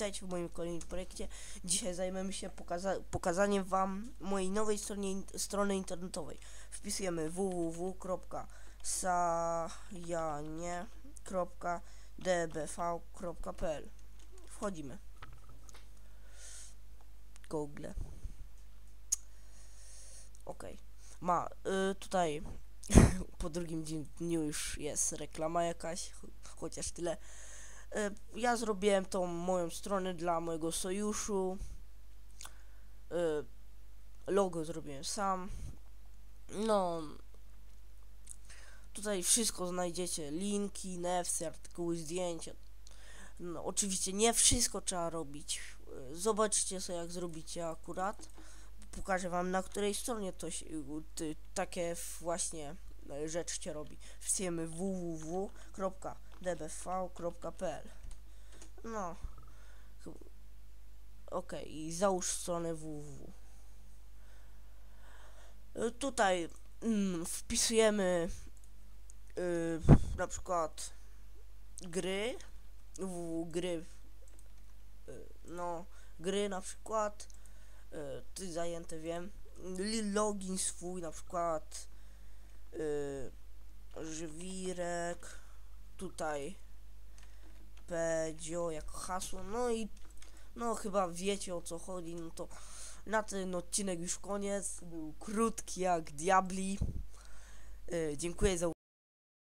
witajcie w moim kolejnym projekcie. Dzisiaj zajmiemy się pokaza pokazaniem wam mojej nowej stronie, strony internetowej. Wpisujemy www.sajanie.dbv.pl Wchodzimy. Google. Ok. Ma, y, tutaj po drugim dni- dniu już jest reklama jakaś, ch- chociaż tyle. E, Ja zrobiłem tą moją stronę dla mojego sojuszu. E, Logo zrobiłem sam. No. Tutaj wszystko znajdziecie. Linki, newsy, artykuły, zdjęcia. No, oczywiście nie wszystko trzeba robić. E, Zobaczcie sobie jak zrobicie akurat. Pokażę wam na której stronie to się, takie właśnie rzeczy się robi. Wpisujemy www.dbv.pl No. Okej, i załóż stronę www. Tutaj mm, wpisujemy y, na przykład gry, www, gry, y, no, gry na przykład, y, ty zajęte wiem, login swój na przykład, y, żwirek, tutaj Pedzio jako hasło, no i no chyba wiecie o co chodzi, no to na ten odcinek już koniec, był krótki jak diabli, y, dziękuję za